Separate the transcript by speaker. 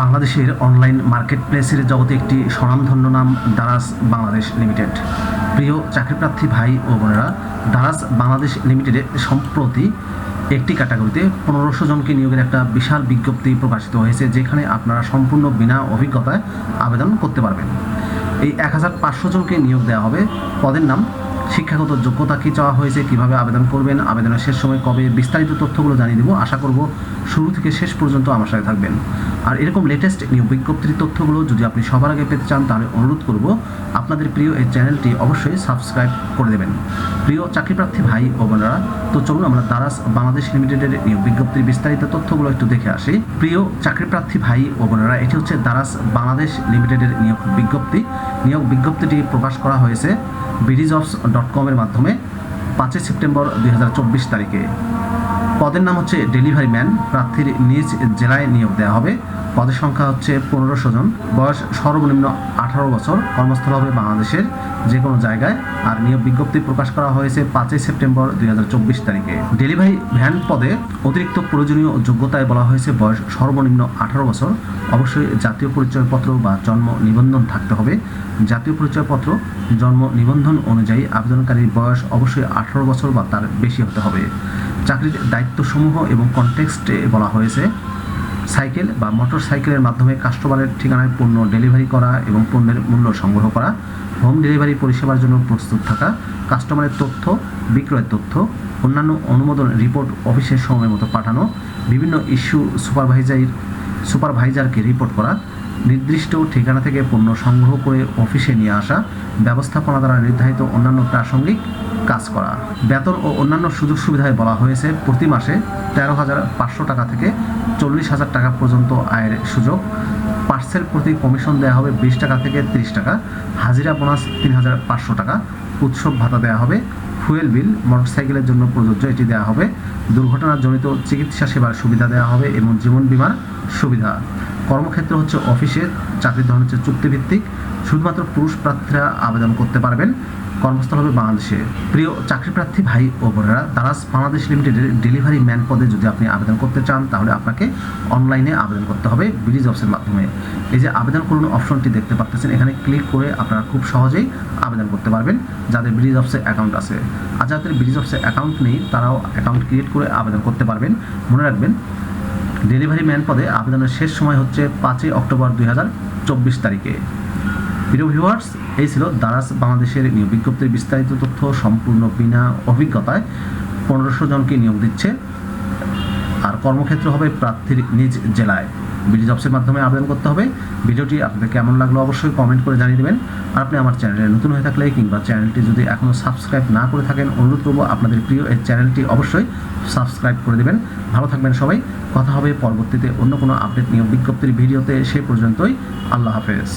Speaker 1: বাংলাদেশের online market প্লেসের জগতে একটি স্বনামধন্য নাম দারাজ বাংলাদেশ লিমিটেড। প্রিয় চাকরিপ্রার্থী ভাই ও বোনেরা, দারাজ বাংলাদেশ লিমিটেডে সম্প্রতি একটি ক্যাটাগরিতে পনেরোশো জনকে নিয়োগের একটা বিশাল বিজ্ঞপ্তি প্রকাশিত হয়েছে, যেখানে আপনারা সম্পূর্ণ বিনা অভিজ্ঞতায় আবেদন করতে পারবেন। এই এক হাজার পাঁচশো জনকে নিয়োগ দেওয়া হবে। পদের নাম শিক্ষাগত যোগ্যতা কী চাওয়া হয়েছে, কীভাবে আবেদন করবেন, আবেদনের শেষ সময় কবে, বিস্তারিত তথ্যগুলো জানিয়ে দেবো। আশা করব শুরু থেকে শেষ পর্যন্ত আমার সাথে থাকবেন। আর এরকম লেটেস্ট নিয়োগ বিজ্ঞপ্তির তথ্যগুলো যদি আপনি সবার আগে পেতে চান, তাহলে অনুরোধ করব আপনাদের প্রিয় এই চ্যানেলটি অবশ্যই সাবস্ক্রাইব করে দেবেন। প্রিয় চাকরিপ্রার্থী ভাই ও বোনেরা, তো চলুন আমরা দারাস বাংলাদেশ লিমিটেডের নিয়োগ বিজ্ঞপ্তির বিস্তারিত তথ্যগুলো একটু দেখে আসি। প্রিয় চাকরিপ্রার্থী ভাই ও বোনেরা, এটি হচ্ছে দারাস বাংলাদেশ লিমিটেডের নিয়োগ বিজ্ঞপ্তি। নিয়োগ বিজ্ঞপ্তিটি প্রকাশ করা হয়েছে বিডিজবস ডট কমের মাধ্যমে পাঁচই সেপ্টেম্বর দুই হাজার চব্বিশ তারিখে। পদের নাম হচ্ছে ডেলিভারি ম্যান। প্রার্থীর নিজ জেলায় নিয়োগ দেওয়া হবে। পদের সংখ্যা হচ্ছে পনেরোশো জন। বয়স সর্বনিম্ন আঠারো বছর। কর্মস্থল হবে বাংলাদেশের যে কোনো জায়গায়। আর নিয়োগ বিজ্ঞপ্তি প্রকাশ করা হয়েছে পাঁচই সেপ্টেম্বর দুই হাজার চব্বিশ তারিখে। ডেলিভারি ভ্যান পদে অতিরিক্ত প্রয়োজনীয় যোগ্যতায় বলা হয়েছে বয়স সর্বনিম্ন আঠারো বছর। অবশ্যই জাতীয় পরিচয়পত্র বা জন্ম নিবন্ধন থাকতে হবে। জাতীয় পরিচয়পত্র, জন্ম নিবন্ধন অনুযায়ী আবেদনকারীর বয়স অবশ্যই আঠারো বছর বা তার বেশি হতে হবে। চাকরির দায়িত্বসমূহ এবং কনটেক্সটে বলা হয়েছে, সাইকেল বা মোটর সাইকেলের মাধ্যমে কাস্টমারের ঠিকানায় পণ্য ডেলিভারি করা এবং পণ্যের মূল্য সংগ্রহ করা। হোম ডেলিভারি পরিষেবার জন্য প্রস্তুত থাকা, কাস্টমারের তথ্য, বিক্রয়ের তথ্য, অন্যান্য অনুমোদন রিপোর্ট অফিসের সময় মতো পাঠানো, বিভিন্ন ইস্যু সুপারভাইজার, সুপারভাইজারকে রিপোর্ট করা, নির্দিষ্ট ঠিকানা থেকে পণ্য সংগ্রহ করে অফিসে নিয়ে আসা ব্যবস্থাপনা দ্বারা নির্ধারিত অন্যান্য প্রাসঙ্গিক কাজ করা। বেতন ও অন্যান্য সুযোগ সুবিধায় বলা হয়েছে, প্রতি মাসে তেরো হাজার পাঁচশো টাকা থেকে চল্লিশ হাজার টাকা পর্যন্ত আয়ের সুযোগ। পার্সেল প্রতি কমিশন দেওয়া হবে বিশ টাকা থেকে তিরিশ টাকা। হাজিরা বোনাস তিন হাজার পাঁচশো টাকা। উৎসব ভাতা দেওয়া হবে। ফুয়েল বিল, মোটরসাইকেলের জন্য প্রযোজ্য এটি দেওয়া হবে। দুর্ঘটনাজনিত চিকিৎসা সেবার সুবিধা দেওয়া হবে এবং জীবন বীমার সুবিধা। কর্মক্ষেত্র হচ্ছে অফিসে, চাকরির ধরন হচ্ছে চুক্তিভিত্তিক। শুধুমাত্র পুরুষ প্রার্থীরা আবেদন করতে পারবেন। কর্মস্থল হবে বাংলাদেশে। প্রিয় চাকরিপ্রার্থী ভাই ও বোনেরা, দারাজ বাংলাদেশ লিমিটেডের ডেলিভারি ম্যান পদে যদি আপনি আবেদন করতে চান, তাহলে আপনাকে অনলাইনে আবেদন করতে হবে ব্রিজ জবসের মাধ্যমে। এই যে আবেদন করুন অপশনটি দেখতে পাচ্ছেন এখানে ক্লিক করে আপনারা খুব সহজেই আবেদন করতে পারবেন, যাদের ব্রিজ জবসে অ্যাকাউন্ট আছে। আর যাদের ব্রিজ জবসে অ্যাকাউন্ট নেই, তারাও অ্যাকাউন্ট ক্রিয়েট করে আবেদন করতে পারবেন। মনে রাখবেন ডেলিভারি ম্যান পদে আবেদনের শেষ সময় হচ্ছে পাঁচই অক্টোবর দুই হাজার চব্বিশ তারিখে। প্রিয় ভিউয়ার্স এই ছিল দারাজ বাংলাদেশের নিয়োগ বিজ্ঞপ্তির বিস্তারিত তথ্য সম্পূর্ণ বিনা অভিজ্ঞতায়। পনেরোশো জনকে নিয়োগ দিচ্ছে। আর কর্মক্ষেত্র হবে প্রার্থীর নিজ জেলায়। বিডি জবসের মাধ্যমে আবেদন করতে হবে। ভিডিওটি আপনাদের কেমন লাগল অবশ্যই কমেন্ট করে জানিয়ে দেবেন। আর আপনি আমার চ্যানেলে নতুন হয়ে থাকলে কিংবা চ্যানেলটি যদি এখনও সাবস্ক্রাইব না করে থাকেন, অনুরোধ করব আপনাদের প্রিয় এই চ্যানেলটি অবশ্যই সাবস্ক্রাইব করে দেবেন। ভালো থাকবেন সবাই। কথা হবে পরবর্তীতে অন্য কোনো আপডেট নিয়ে বিজ্ঞপ্তির ভিডিওতে। সে পর্যন্তই। আল্লাহ হাফেজ।